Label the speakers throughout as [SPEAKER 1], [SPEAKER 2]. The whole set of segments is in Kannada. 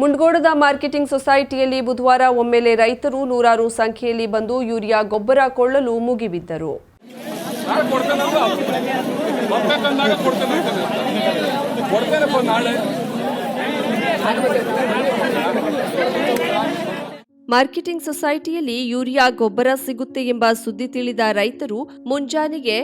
[SPEAKER 1] ಮುಂಡಗೋಡದ ಮಾರ್ಕೆಟಿಂಗ್ ಸೊಸೈಟಿಯಲ್ಲಿ ಬುಧವಾರ ಒಮ್ಮೆಲೆ ರೈತರು ನೂರಾರು ಸಂಖ್ಯೆಯಲ್ಲಿ ಬಂದು ಯೂರಿಯಾ ಗೊಬ್ಬರ ಕೊಳ್ಳಲು ಮುಗಿಬಿದ್ದರು
[SPEAKER 2] ಅಂದ್ರೆ ಅವ್ರು ಮತ್ತೆ ತಂದಾಗ ಕೊಡ್ತೇನೆ ಅಂತಾನೆ. ಕೊಡ್ತೇನಪ್ಪ ನಾಳೆ
[SPEAKER 1] ಮಾರ್ಕೆಟಿಂಗ್ ಸೊಸೈಟಿಯಲ್ಲಿ ಯೂರಿಯಾ ಗೊಬ್ಬರ ಸಿಗುತ್ತೆ ಎಂಬ ಸುದ್ದಿ ತಿಳಿದ ರೈತರು ಮುಂಜಾನೆಗೆ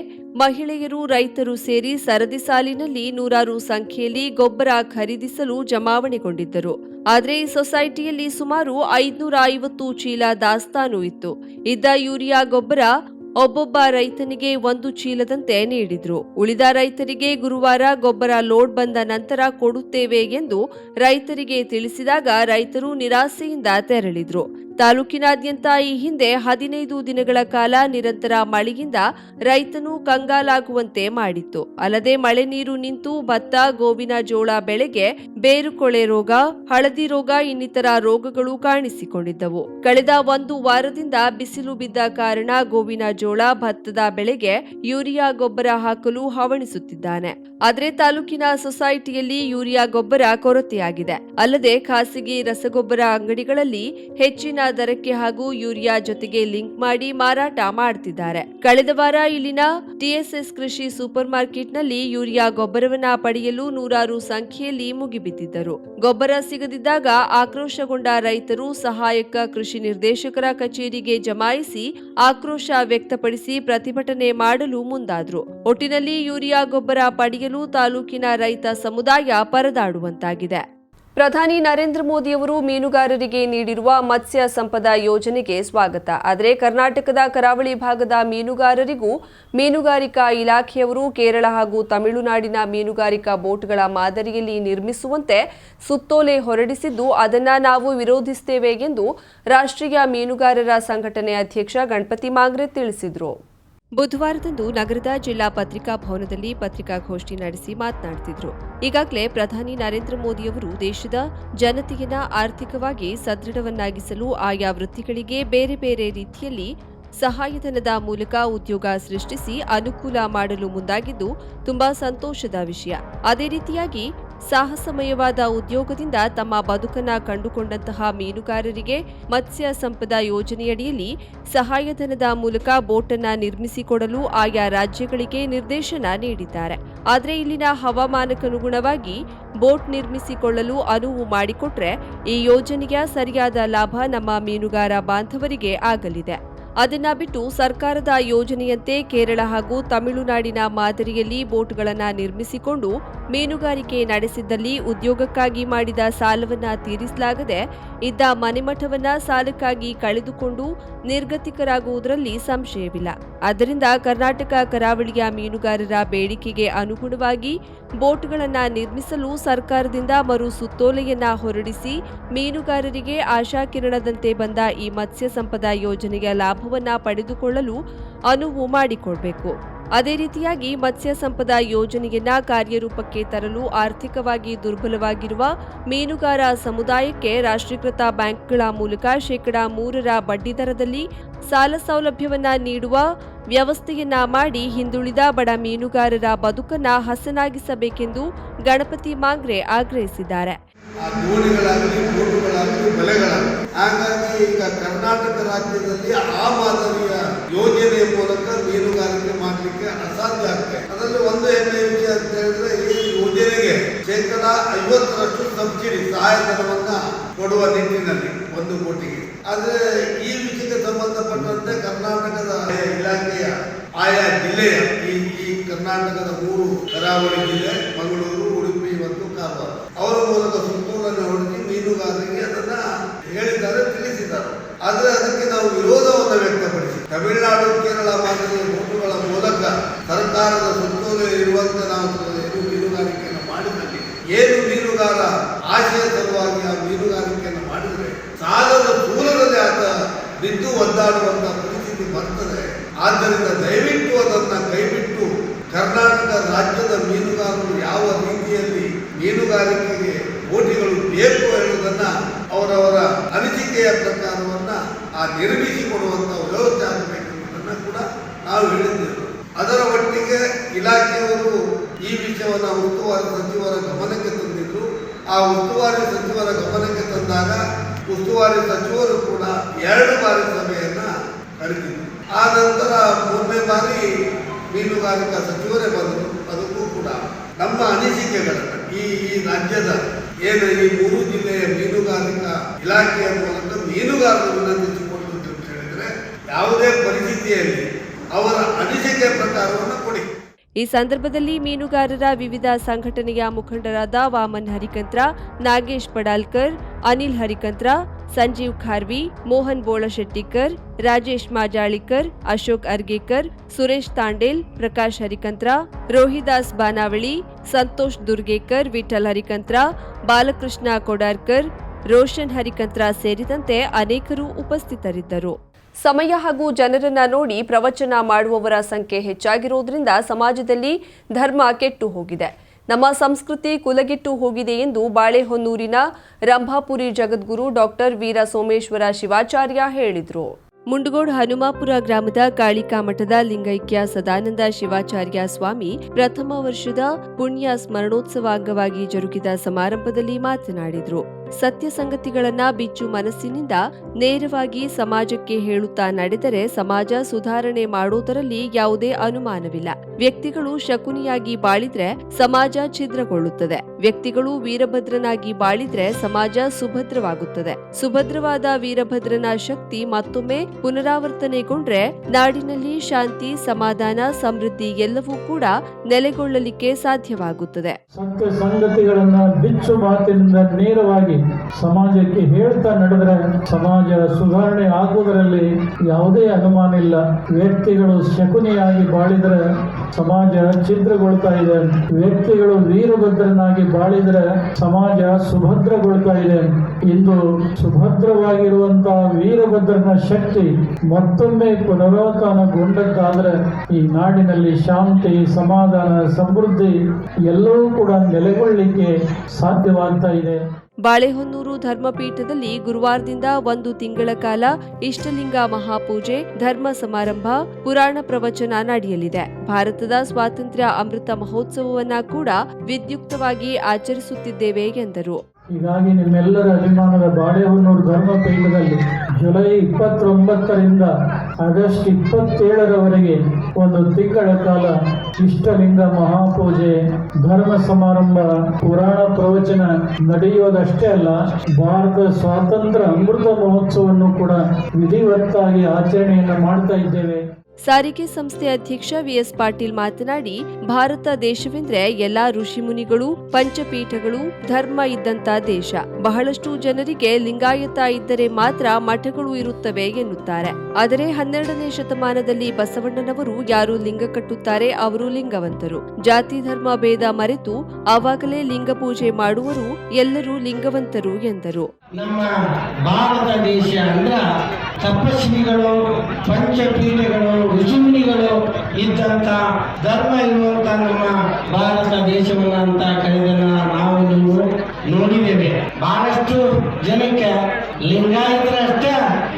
[SPEAKER 1] ಮಹಿಳೆಯರು ರೈತರು ಸೇರಿ ಸರದಿ ಸಾಲಿನಲ್ಲಿ ನೂರಾರು ಸಂಖ್ಯೆಯಲ್ಲಿ ಗೊಬ್ಬರ ಖರೀದಿಸಲು ಜಮಾವಣೆಗೊಂಡಿದ್ದರು. ಆದರೆ ಈ ಸೊಸೈಟಿಯಲ್ಲಿ ಸುಮಾರು ಐದುನೂರ ಐವತ್ತು ಚೀಲ ದಾಸ್ತಾನು ಇತ್ತು. ಇದ್ದ ಯೂರಿಯಾ ಗೊಬ್ಬರ ಒಬ್ಬೊಬ್ಬ ರೈತನಿಗೆ ಒಂದು ಚೀಲದಂತೆ ನೀಡಿದ್ರು. ಉಳಿದ ರೈತರಿಗೆ ಗುರುವಾರ ಗೊಬ್ಬರ ಲೋಡ್ ಬಂದ ನಂತರ ಕೊಡುತ್ತೇವೆ ಎಂದು ರೈತರಿಗೆ ತಿಳಿಸಿದಾಗ ರೈತರು ನಿರಾಸೆಯಿಂದ ತೆರಳಿದ್ರು. ತಾಲೂಕಿನಾದ್ಯಂತ ಈ ಹಿಂದೆ ಹದಿನೈದು ದಿನಗಳ ಕಾಲ ನಿರಂತರ ಮಳೆಯಿಂದ ರೈತನು ಕಂಗಾಲಾಗುವಂತೆ ಮಾಡಿತ್ತು. ಅಲ್ಲದೆ ಮಳೆ ನೀರು ನಿಂತು ಭತ್ತ, ಗೋವಿನ ಜೋಳ ಬೆಳೆಗೆ ಬೇರುಕೊಳೆ ರೋಗ, ಹಳದಿ ರೋಗ, ಇನ್ನಿತರ ರೋಗಗಳು ಕಾಣಿಸಿಕೊಂಡಿದ್ದವು. ಕಳೆದ ಒಂದು ವಾರದಿಂದ ಬಿಸಿಲು ಬಿದ್ದ ಕಾರಣ ಗೋವಿನ ಜೋಳ ಭತ್ತದ ಬೆಳೆಗೆ ಯೂರಿಯಾ ಗೊಬ್ಬರ ಹಾಕಲು ಹವಣಿಸುತ್ತಿದ್ದಾನೆ. ಆದರೆ ತಾಲೂಕಿನ ಸೊಸೈಟಿಯಲ್ಲಿ ಯೂರಿಯಾ ಗೊಬ್ಬರ ಕೊರತೆಯಾಗಿದೆ. ಅಲ್ಲದೆ ಖಾಸಗಿ ರಸಗೊಬ್ಬರ ಅಂಗಡಿಗಳಲ್ಲಿ ಹೆಚ್ಚಿನ ದರಕ್ಕೆ ಹಾಗೂ ಯೂರಿಯಾ ಜೊತೆಗೆ ಲಿಂಕ್ ಮಾಡಿ ಮಾರಾಟ ಮಾಡ್ತಿದ್ದಾರೆ. ಕಳೆದ ವಾರ ಇಲ್ಲಿನ ಟಿಎಸ್ಎಸ್ ಕೃಷಿ ಸೂಪರ್ ಮಾರ್ಕೆಟ್ನಲ್ಲಿ ಯೂರಿಯಾ ಗೊಬ್ಬರವನ್ನ ಪಡೆಯಲು ನೂರಾರು ಸಂಖ್ಯೆಯಲ್ಲಿ ಮುಗಿಬಿದ್ದಿದ್ದರು. ಗೊಬ್ಬರ ಸಿಗದಿದ್ದಾಗ ಆಕ್ರೋಶಗೊಂಡ ರೈತರು ಸಹಾಯಕ ಕೃಷಿ ನಿರ್ದೇಶಕರ ಕಚೇರಿಗೆ ಜಮಾಯಿಸಿ ಆಕ್ರೋಶ ವ್ಯಕ್ತಪಡಿಸಿ ಪ್ರತಿಭಟನೆ ಮಾಡಲು ಮುಂದಾದ್ರು. ಒಟ್ಟಿನಲ್ಲಿ ಯೂರಿಯಾ ಗೊಬ್ಬರ ಪಡೆಯಲು ತಾಲೂಕಿನ ರೈತ ಸಮುದಾಯ ಪರದಾಡುವಂತಾಗಿದೆ. ಪ್ರಧಾನಿ ನರೇಂದ್ರ ಮೋದಿಯವರು ಮೀನುಗಾರರಿಗೆ ನೀಡಿರುವ ಮತ್ಸ್ಯ ಸಂಪದ ಯೋಜನೆಗೆ ಸ್ವಾಗತ. ಆದರೆ ಕರ್ನಾಟಕದ ಕರಾವಳಿ ಭಾಗದ ಮೀನುಗಾರರಿಗೂ ಮೀನುಗಾರಿಕಾ ಇಲಾಖೆಯವರು ಕೇರಳ ಹಾಗೂ ತಮಿಳುನಾಡಿನ ಮೀನುಗಾರಿಕಾ ಬೋಟ್ಗಳ ಮಾದರಿಯಲ್ಲಿ ನಿರ್ಮಿಸುವಂತೆ ಸುತ್ತೋಲೆ ಹೊರಡಿಸಿದ್ದು, ಅದನ್ನು ನಾವು ವಿರೋಧಿಸುತ್ತೇವೆ ಎಂದು ರಾಷ್ಟ್ರೀಯ ಮೀನುಗಾರರ ಸಂಘಟನೆ ಅಧ್ಯಕ್ಷ ಗಣಪತಿ ಮಾಂಗ್ರೆ ತಿಳಿಸಿದರು. ಬುಧವಾರದಂದು ನಗರದ ಜಿಲ್ಲಾ ಪತ್ರಿಕಾ ಭವನದಲ್ಲಿ ಪತ್ರಿಕಾಗೋಷ್ಠಿ ನಡೆಸಿ ಮಾತನಾಡುತ್ತಿದ್ದರು. ಈಗಾಗಲೇ ಪ್ರಧಾನಿ ನರೇಂದ್ರ ಮೋದಿಯವರು ದೇಶದ ಜನತೆಯನ್ನ ಆರ್ಥಿಕವಾಗಿ ಸದೃಢವನ್ನಾಗಿಸಲು ಆಯಾ ವೃತ್ತಿಗಳಿಗೆ ಬೇರೆ ಬೇರೆ ರೀತಿಯಲ್ಲಿ ಸಹಾಯಧನದ ಮೂಲಕ ಉದ್ಯೋಗ ಸೃಷ್ಟಿಸಿ ಅನುಕೂಲ ಮಾಡಲು ಮುಂದಾಗಿದ್ದು, ತುಂಬಾ ಸಂತೋಷದ ವಿಷಯ. ಅದೇ ರೀತಿಯಾಗಿ ಸಾಹಸಮಯವಾದ ಉದ್ಯೋಗದಿಂದ ತಮ್ಮ ಬದುಕನ್ನ ಕಂಡುಕೊಂಡಂತಹ ಮೀನುಗಾರರಿಗೆ ಮತ್ಸ್ಯ ಸಂಪದ ಯೋಜನೆಯಡಿಯಲ್ಲಿ ಸಹಾಯಧನದ ಮೂಲಕ ಬೋಟನ್ನ ನಿರ್ಮಿಸಿಕೊಡಲು ಆಯಾ ರಾಜ್ಯಗಳಿಗೆ ನಿರ್ದೇಶನ ನೀಡಿದ್ದಾರೆ. ಆದರೆ ಇಲ್ಲಿನ ಹವಾಮಾನಕ್ಕನುಗುಣವಾಗಿ ಬೋಟ್ ನಿರ್ಮಿಸಿಕೊಳ್ಳಲು ಅನುವು ಮಾಡಿಕೊಟ್ರೆ ಈ ಯೋಜನೆಯ ಸರಿಯಾದ ಲಾಭ ನಮ್ಮ ಮೀನುಗಾರ ಬಾಂಧವರಿಗೆ ಆಗಲಿದೆ. ಅದನ್ನ ಬಿಟ್ಟು ಸರ್ಕಾರದ ಯೋಜನೆಯಂತೆ ಕೇರಳ ಹಾಗೂ ತಮಿಳುನಾಡಿನ ಮಾದರಿಯಲ್ಲಿ ಬೋಟ್ಗಳನ್ನು ನಿರ್ಮಿಸಿಕೊಂಡು ಮೀನುಗಾರಿಕೆ ನಡೆಸಿದ್ದಲ್ಲಿ ಉದ್ಯೋಗಕ್ಕಾಗಿ ಮಾಡಿದ ಸಾಲವನ್ನ ತೀರಿಸಲಾಗದೆ ಇದ್ದ ಮನೆಮಠವನ್ನ ಸಾಲಕ್ಕಾಗಿ ಕಳೆದುಕೊಂಡು ನಿರ್ಗತಿಕರಾಗುವುದರಲ್ಲಿ ಸಂಶಯವಿಲ್ಲ. ಅದರಿಂದ ಕರ್ನಾಟಕ ಕರಾವಳಿಯ ಮೀನುಗಾರರ ಬೇಡಿಕೆಗೆ ಅನುಗುಣವಾಗಿ ಬೋಟ್ಗಳನ್ನು ನಿರ್ಮಿಸಲು ಸರ್ಕಾರದಿಂದ ಮರು ಸುತ್ತೋಲೆಯನ್ನ ಹೊರಡಿಸಿ ಮೀನುಗಾರರಿಗೆ ಆಶಾಕಿರಣದಂತೆ ಬಂದ ಈ ಮತ್ಸ್ಯ ಸಂಪದ ಯೋಜನೆಯ ಲಾಭವನ್ನ ಪಡೆದುಕೊಳ್ಳಲು ಅನುವು ಮಾಡಿಕೊಡಬೇಕು. ಅದೇ ರೀತಿಯಾಗಿ ಮತ್ಸ್ಯ ಸಂಪದ ಯೋಜನೆಯನ್ನ ಕಾರ್ಯರೂಪಕ್ಕೆ ತರಲು ಆರ್ಥಿಕವಾಗಿ ದುರ್ಬಲವಾಗಿರುವ ಮೀನುಗಾರ ಸಮುದಾಯಕ್ಕೆ ರಾಷ್ಟ್ರೀಕೃತ ಬ್ಯಾಂಕ್ಗಳ ಮೂಲಕ ಶೇಕಡಾ ಮೂರರ ಬಡ್ಡಿದರದಲ್ಲಿ ಸಾಲ ಸೌಲಭ್ಯವನ್ನ ನೀಡುವ ವ್ಯವಸ್ಥೆಯನ್ನ ಮಾಡಿ ಹಿಂದುಳಿದ ಬಡ ಮೀನುಗಾರರ ಬದುಕನ್ನ ಹಸನಾಗಿಸಬೇಕೆಂದು ಗಣಪತಿ ಮಾಂಗ್ರೆ ಆಗ್ರಹಿಸಿದ್ದಾರೆ.
[SPEAKER 3] ಆ ದೋಣಿಗಳಾಗಲಿ, ಬೋಟುಗಳಾಗಲಿ, ಬಲೆಗಳಾಗಲಿ. ಹಾಗಾಗಿ ಈಗ ಕರ್ನಾಟಕ ರಾಜ್ಯದಲ್ಲಿ ಆ ಮಾದರಿಯ ಯೋಜನೆಯ ಮೂಲಕ ಮೀನುಗಾರಿಕೆ ಮಾಡಲಿಕ್ಕೆ ಅಸಾಧ್ಯ ಆಗ್ತದೆ ಅದರಲ್ಲಿ ಒಂದು ಹೆಮ್ಮೆಯ ವಿಷಯ ಅಂತ ಹೇಳಿದ್ರೆ ಈ ಯೋಜನೆಗೆ ಶೇಕಡ ಐವತ್ತರಷ್ಟು ಸಬ್ಸಿಡಿ ಸಹಾಯಧನವನ್ನ ಕೊಡುವ ನಿಟ್ಟಿನಲ್ಲಿ ಒಂದು ಕೋಟಿಗೆ. ಆದ್ರೆ ಈ ವಿಷಯಕ್ಕೆ ಸಂಬಂಧಪಟ್ಟಂತೆ ಕರ್ನಾಟಕದ ಇಲಾಖೆಯ ಆಯಾ ಜಿಲ್ಲೆಯ ಈ ಈ ಕರ್ನಾಟಕದ ಮೂರು ಕರಾವಳಿ ಜಿಲ್ಲೆ, ಮಂಗಳೂರು, ಉಡುಪಿ ಮತ್ತು ಕಾರವಾರ. ಅವರ ಮೂಲಕ ಸುತ್ತೋಲನ್ನು ಹೊಡೆದು ಮೀನುಗಾರರಿಗೆ ಅದನ್ನ ಹೇಳಿದ್ದಾರೆ ತಿಳಿಸಿದ್ದಾರೆ. ಆದರೆ ಅದಕ್ಕೆ ನಾವು ವಿರೋಧವನ್ನು ವ್ಯಕ್ತಪಡಿಸಿ ತಮಿಳುನಾಡು ಕೇರಳ ಮಾದರಿಯ ಬೋಟುಗಳ ಮೂಲಕ ಸರ್ಕಾರದ ಸುತ್ತೋಲೆ ಇರುವಂತೆ ನಾವು ಏನು ಮೀನುಗಾರಿಕೆಯನ್ನು ಮಾಡಿದಲ್ಲಿ ಏನು ಮೀನುಗಾರ ಆಶಯ ಸಲುವಾಗಿ ಆ ಮೀನುಗಾರಿಕೆಯನ್ನು ಮಾಡಿದರೆ ಸಾಲದ ದೂರದಲ್ಲಿ ಆತ ಬಿದ್ದು ಒದ್ದಾಡುವಂತ ಪರಿಸ್ಥಿತಿ ಬರ್ತದೆ ಆದ್ದರಿಂದ ದಯವಿಟ್ಟು ಅದನ್ನ ಕೈಬಿಟ್ಟು ಕರ್ನಾಟಕ ರಾಜ್ಯದ ಮೀನುಗಾರರು ಯಾವ ರೀತಿಯಲ್ಲಿ ಮೀನುಗಾರಿಕೆಗೆ ಬೋಟಿಗಳು ಬೇಕು ಹೇಳುವುದನ್ನ ಅವರವರ ಅನಿಸಿಕೆಯ ಪ್ರಕಾರವನ್ನ ಆ ನಿರ್ಮಿಸಿಕೊಡುವಂತ ವ್ಯವಸ್ಥೆ ಆಗಬೇಕೆಂಬುದನ್ನ ಕೂಡ ನಾವು ಹೇಳಿದ್ದೇವೆ ಅದರ ಒಟ್ಟಿಗೆ ಇಲಾಖೆಯವರು ಈ ವಿಷಯವನ್ನು ಉಸ್ತುವಾರಿ ಸಚಿವರ ಗಮನಕ್ಕೆ ತಂದಿದ್ದು ಆ ಉಸ್ತುವಾರಿ ಸಚಿವರ ಗಮನಕ್ಕೆ ತಂದಾಗ ಉಸ್ತುವಾರಿ ಸಚಿವರು ಕೂಡ ಎರಡು ಬಾರಿ ಸಭೆಯನ್ನ ಕರೆದಿದ್ದರು ಆ ನಂತರ ಮೂರನೇ ಬಾರಿ ಮೀನುಗಾರಿಕಾ ಸಚಿವರೇ ಬಂದರು. ಅದಕ್ಕೂ ಕೂಡ ನಮ್ಮ ಅನಿಸಿಕೆಗಳನ್ನು ಈ ಈ ರಾಜ್ಯದ ಏನು ಈ ಮೂರು ಜಿಲ್ಲೆಯ ಮೀನುಗಾರಿಕಾ ಇಲಾಖೆಯ ಮೂಲಕ ಮೀನುಗಾರರು ವಿನಂತಿಸಿಕೊಂಡು ಅಂತ ಹೇಳಿದ್ರೆ ಯಾವುದೇ ಪರಿಸ್ಥಿತಿಯಲ್ಲಿ ಅವರ ಅನಿಸಿಕೆ ಪ್ರಕಾರವನ್ನು ಕೊಡಿ.
[SPEAKER 1] ಈ ಸಂದರ್ಭದಲ್ಲಿ ಮೀನುಗಾರರ ವಿವಿಧ ಸಂಘಟನೆಯ ಮುಖಂಡರಾದ ವಾಮನ್ ಹರಿಕಂತ್ರ, ನಾಗೇಶ್ ಪಡಾಲ್ಕರ್, ಅನಿಲ್ ಹರಿಕಂತ್ರ, ಸಂಜೀವ್ ಖಾರ್ವಿ, ಮೋಹನ್ ಬೋಳಶೆಟ್ಟಿಕರ್, ರಾಜೇಶ್ ಮಾಜಾಳಿಕರ್, ಅಶೋಕ್ ಅರ್ಗೇಕರ್, ಸುರೇಶ್ ತಾಂಡೇಲ್, ಪ್ರಕಾಶ್ ಹರಿಕಂತ್ರ, ರೋಹಿದಾಸ್ ಬಾನಾವಳಿ, ಸಂತೋಷ್ ದುರ್ಗೇಕರ್, ವಿಠಲ್ ಹರಿಕಂತ್ರ, ಬಾಲಕೃಷ್ಣ ಕೊಡಾರ್ಕರ್, ರೋಷನ್ ಹರಿಕಂತ್ರ ಸೇರಿದಂತೆ ಅನೇಕರು ಉಪಸ್ಥಿತರಿದ್ದರು. ಸಮಯ ಹಾಗೂ ಜನರನ್ನ ನೋಡಿ ಪ್ರವಚನ ಮಾಡುವವರ ಸಂಖ್ಯೆ ಹೆಚ್ಚಾಗಿರುವುದರಿಂದ ಸಮಾಜದಲ್ಲಿ ಧರ್ಮ ಕೆಟ್ಟು ಹೋಗಿದೆ. ನಮ್ಮ ಸಂಸ್ಕೃತಿ ಕುಲಗೆಟ್ಟು ಹೋಗಿದೆ ಎಂದು ಬಾಳೆಹೊನ್ನೂರಿನ ರಂಭಾಪುರಿ ಜಗದ್ಗುರು ಡಾಕ್ಟರ್ ವೀರ ಸೋಮೇಶ್ವರ ಶಿವಾಚಾರ್ಯ ಹೇಳಿದರು. ಮುಂಡಗೋಡ್ ಹನುಮಾಪುರ ಗ್ರಾಮದ ಕಾಳಿಕಾ ಮಠದ ಲಿಂಗೈಕ್ಯ ಸದಾನಂದ ಶಿವಾಚಾರ್ಯ ಸ್ವಾಮಿ ಪ್ರಥಮ ವರ್ಷದ ಪುಣ್ಯ ಸ್ಮರಣೋತ್ಸವ ಅಂಗವಾಗಿ ಜರುಗಿದ ಸಮಾರಂಭದಲ್ಲಿ ಮಾತನಾಡಿದರು. ಸತ್ಯ ಸಂಗತಿಗಳನ್ನ ಬಿಚ್ಚು ಮನಸ್ಸಿನಿಂದ ನೇರವಾಗಿ ಸಮಾಜಕ್ಕೆ ಹೇಳುತ್ತಾ ನಡೆದರೆ ಸಮಾಜ ಸುಧಾರಣೆ ಮಾಡುವುದರಲ್ಲಿ ಯಾವುದೇ ಅನುಮಾನವಿಲ್ಲ. ವ್ಯಕ್ತಿಗಳು ಶಕುನಿಯಾಗಿ ಬಾಳಿದ್ರೆ ಸಮಾಜ ಛಿದ್ರಗೊಳ್ಳುತ್ತದೆ. ವ್ಯಕ್ತಿಗಳು ವೀರಭದ್ರನಾಗಿ ಬಾಳಿದ್ರೆ ಸಮಾಜ ಸುಭದ್ರವಾಗುತ್ತದೆ. ಸುಭದ್ರವಾದ ವೀರಭದ್ರನ ಶಕ್ತಿ ಮತ್ತೊಮ್ಮೆ ಪುನರಾವರ್ತನೆಗೊಂಡ್ರೆ ನಾಡಿನಲ್ಲಿ ಶಾಂತಿ, ಸಮಾಧಾನ, ಸಮೃದ್ಧಿ ಎಲ್ಲವೂ ಕೂಡ ನೆಲೆಗೊಳ್ಳಲಿಕ್ಕೆ ಸಾಧ್ಯವಾಗುತ್ತದೆ.
[SPEAKER 4] ಸತ್ಯ ಸಂಗತಿಗಳನ್ನ ಬಿಚ್ಚು ಮಾತಿನಿಂದ ನೇರವಾಗಿ ಸಮಾಜಕ್ಕೆ ಹೇಳ್ತಾ ನಡೆದ್ರೆ ಸಮಾಜ ಸುಧಾರಣೆ ಆಗುವುದರಲ್ಲಿ ಯಾವುದೇ ಅನುಮಾನ ಇಲ್ಲ. ವ್ಯಕ್ತಿಗಳು ಶಕುನಿಯಾಗಿ ಬಾಳಿದರೆ ಸಮಾಜ ಛಿದ್ರಗೊಳ್ತಾ ಇದೆ. ವ್ಯಕ್ತಿಗಳು ವೀರಭದ್ರನಾಗಿ ಬಾಳಿದರೆ ಸಮಾಜ ಸುಭದ್ರಗೊಳ್ತಾ ಇದೆ. ಇಂದು ಸುಭದ್ರವಾಗಿರುವಂತಹ ವೀರಭದ್ರನ ಶಕ್ತಿ ಮತ್ತೊಮ್ಮೆ ಪುನರುತ್ಥಾನಗೊಂಡದ್ದಾದರೆ ಈ ನಾಡಿನಲ್ಲಿ ಶಾಂತಿ, ಸಮಾಧಾನ, ಸಮೃದ್ಧಿ ಎಲ್ಲವೂ ಕೂಡ ನೆಲೆಗೊಳ್ಳಲಿಕ್ಕೆ ಸಾಧ್ಯವಾಗ್ತಾ ಇದೆ.
[SPEAKER 1] ಬಾಳೆಹೊನ್ನೂರು ಧರ್ಮಪೀಠದಲ್ಲಿ ಗುರುವಾರದಿಂದ ಒಂದು ತಿಂಗಳ ಕಾಲ ಇಷ್ಟಲಿಂಗ ಮಹಾಪೂಜೆ, ಧರ್ಮ ಸಮಾರಂಭ, ಪುರಾಣ ಪ್ರವಚನ ನಡೆಯಲಿದೆ. ಭಾರತದ ಸ್ವಾತಂತ್ರ್ಯ ಅಮೃತ ಮಹೋತ್ಸವವನ್ನ ಕೂಡ ವಿದ್ಯುಕ್ತವಾಗಿ ಆಚರಿಸುತ್ತಿದ್ದೇವೆ ಎಂದರು.
[SPEAKER 4] ಹೀಗಾಗಿ ನಿಮ್ಮೆಲ್ಲರ ಅಭಿಮಾನದ ಬಾಳೆಹೊನ್ನೂರು ಧರ್ಮಪೀಠದಲ್ಲಿ ಜುಲೈ ಇಪ್ಪತ್ತೊಂಬತ್ತರಿಂದ ಆಗಸ್ಟ್ ಇಪ್ಪತ್ತೇಳರವರೆಗೆ ಒಂದು ತಿಂಗಳ ಕಾಲ ಇಷ್ಟಲಿಂಗ ಮಹಾಪೂಜೆ, ಧರ್ಮ ಸಮಾರಂಭ, ಪುರಾಣ ಪ್ರವಚನ ನಡೆಯುವುದಷ್ಟೇ ಅಲ್ಲ, ಭಾರತ ಸ್ವಾತಂತ್ರ್ಯ ಅಮೃತ ಮಹೋತ್ಸವವನ್ನು ಕೂಡ ವಿಧಿವತ್ತಾಗಿ ಆಚರಣೆಯನ್ನು ಮಾಡ್ತಾ ಇದ್ದೇವೆ.
[SPEAKER 1] ಸಾರಿಗೆ ಸಂಸ್ಥೆ ಅಧ್ಯಕ್ಷ ವಿಎಸ್ ಪಾಟೀಲ್ ಮಾತನಾಡಿ, ಭಾರತ ದೇಶವೆಂದ್ರೆ ಎಲ್ಲಾ ಋಷಿಮುನಿಗಳು, ಪಂಚಪೀಠಗಳು, ಧರ್ಮ ಇದ್ದಂತ ದೇಶ. ಬಹಳಷ್ಟು ಜನರಿಗೆ ಲಿಂಗಾಯತ ಇದ್ದರೆ ಮಾತ್ರ ಮಠಗಳು ಇರುತ್ತವೆ ಎನ್ನುತ್ತಾರೆ. ಆದರೆ ಹನ್ನೆರಡನೇ ಶತಮಾನದಲ್ಲಿ ಬಸವಣ್ಣನವರು ಯಾರು ಲಿಂಗ ಕಟ್ಟುತ್ತಾರೆ ಅವರು ಲಿಂಗವಂತರು. ಜಾತಿ, ಧರ್ಮ, ಭೇದ ಮರೆತು ಆವಾಗಲೇ ಲಿಂಗ ಪೂಜೆ ಮಾಡುವರು ಎಲ್ಲರೂ ಲಿಂಗವಂತರು ಎಂದರು.
[SPEAKER 5] ನಮ್ಮ ಭಾರತ ದೇಶ ಅಂದ್ರ ತಪಸ್ವಿಗಳು, ಪಂಚಪೀಠಗಳು ಋಷಿಮುನಿಗಳು ಇದ್ದಂತ ಧರ್ಮ ಇರುವಂತ ನಮ್ಮ ಭಾರತ ದೇಶವನ್ನ ಅಂತ ಕರೆದನ್ನ ನಾವು ನೀವು ನೋಡಿದ್ದೇವೆ. ಬಹಳಷ್ಟು ಜನಕ್ಕೆ ಲಿಂಗಾಯತರಷ್ಟೇ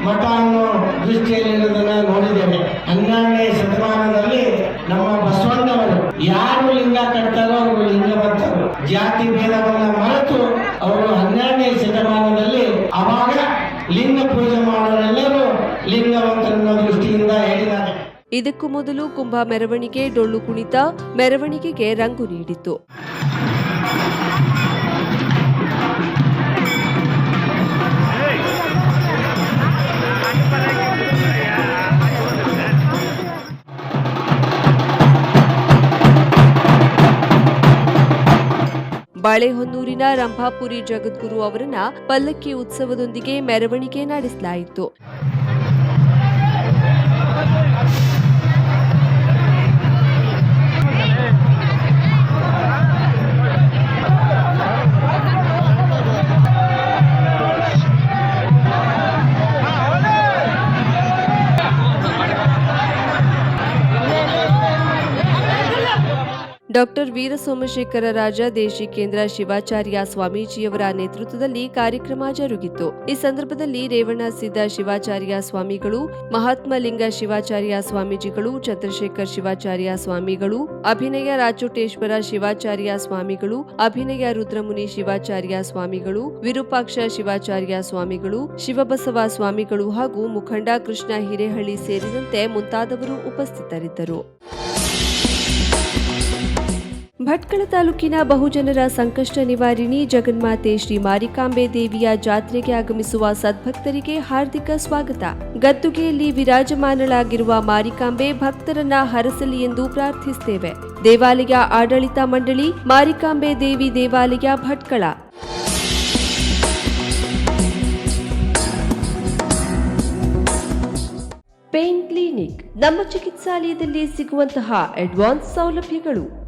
[SPEAKER 5] ಮಠ ಅನ್ನೋ ದೃಷ್ಟಿಯಲ್ಲಿ ಇರೋದನ್ನ ನೋಡಿದ್ದೇವೆ. ಹನ್ನೆರಡನೇ ಶತಮಾನದಲ್ಲಿ ನಮ್ಮ ಬಸವಣ್ಣವರು ಯಾರು ಲಿಂಗ ಕಟ್ತಾರೋ ಅವರು ಲಿಂಗವಂತರು ಜಾತಿ ಭೇದವನ್ನ ಮರೆತು ಅವರು ಹನ್ನೆರಡನೇ ಶತಮಾನದಲ್ಲಿ ಅವಾಗ ಲಿಂಗ ಪೂಜೆ ಮಾಡೋರೆಲ್ಲರೂ ಲಿಂಗವಂತರನ್ನ ದೃಷ್ಟಿಯಿಂದ ಹೇಳಿದ್ದಾರೆ
[SPEAKER 1] ಇದಕ್ಕೂ ಮೊದಲು ಕುಂಭ ಮೆರವಣಿಗೆ, ಡೊಳ್ಳು ಕುಣಿತ ಮೆರವಣಿಗೆಗೆ ರಂಗು ನೀಡಿತು ಬಾಳೆಹೊನ್ನೂರಿನ ರಂಭಾಪುರಿ ಜಗದ್ಗುರು ಅವರನ್ನ ಪಲ್ಲಕ್ಕಿ ಉತ್ಸವದೊಂದಿಗೆ ಮೆರವಣಿಗೆ ನಡೆಸಲಾಯಿತು. ಡಾಕ್ಟರ್ ವೀರ ಸೋಮಶೇಖರ ರಾಜ, ದೇಶಿ ಕೇಂದ್ರ ಶಿವಾಚಾರ್ಯ ಸ್ವಾಮೀಜಿಯವರ ನೇತೃತ್ವದಲ್ಲಿ ಕಾರ್ಯಕ್ರಮ ಜರುಗಿತು. ಈ ಸಂದರ್ಭದಲ್ಲಿ ರೇವಣ ಸಿದ್ದ ಶಿವಾಚಾರ್ಯ ಸ್ವಾಮಿಗಳು, ಮಹಾತ್ಮ ಲಿಂಗ ಶಿವಾಚಾರ್ಯ ಸ್ವಾಮೀಜಿಗಳು, ಚಂದ್ರಶೇಖರ್ ಶಿವಾಚಾರ್ಯ ಸ್ವಾಮಿಗಳು, ಅಭಿನಯ ರಾಚೋಟೇಶ್ವರ ಶಿವಾಚಾರ್ಯ ಸ್ವಾಮಿಗಳು, ಅಭಿನಯ ರುದ್ರಮುನಿ ಶಿವಾಚಾರ್ಯ ಸ್ವಾಮಿಗಳು, ವಿರೂಪಾಕ್ಷ ಶಿವಾಚಾರ್ಯ ಸ್ವಾಮಿಗಳು, ಶಿವಬಸವ ಸ್ವಾಮಿಗಳು ಹಾಗೂ ಮುಖಂಡ ಕೃಷ್ಣ ಹಿರೇಹಳ್ಳಿ ಸೇರಿದಂತೆ ಮುಂತಾದವರು ಉಪಸ್ಥಿತರಿದ್ದರು. ಭಟ್ಕಳ ತಾಲೂಕಿನ ಬಹುಜನರ ಸಂಕಷ್ಟ ನಿವಾರಿಣಿ ಜಗನ್ಮಾತೆ ಶ್ರೀ ಮಾರಿಕಾಂಬೆ ದೇವಿಯ ಜಾತ್ರೆಗೆ ಆಗಮಿಸುವ ಸದ್ಭಕ್ತರಿಗೆ ಹಾರ್ದಿಕ ಸ್ವಾಗತ. ಗದ್ದುಗೆಯಲ್ಲಿ ವಿರಾಜಮಾನಳಾಗಿರುವ ಮಾರಿಕಾಂಬೆ ಭಕ್ತರನ್ನ ಹರಸಲಿ ಎಂದು ಪ್ರಾರ್ಥಿಸುತ್ತೇವೆ. ದೇವಾಲಯ ಆಡಳಿತ ಮಂಡಳಿ, ಮಾರಿಕಾಂಬೆ ದೇವಿ ದೇವಾಲಯ ಭಟ್ಕಳ. ಪೇನ್ ಕ್ಲಿನಿಕ್, ನಮ್ಮ ಚಿಕಿತ್ಸಾಲಯದಲ್ಲಿ ಸಿಗುವಂತಹ ಅಡ್ವಾನ್ಸ್ ಸೌಲಭ್ಯಗಳು.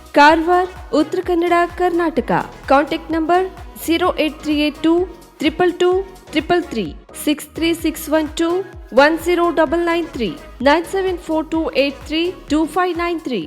[SPEAKER 1] Karwar Uttara Kannada Karnataka. Contact number zero eight three eight two triple two triple three six three six one two one zero double nine three nine seven four two eight three two five nine three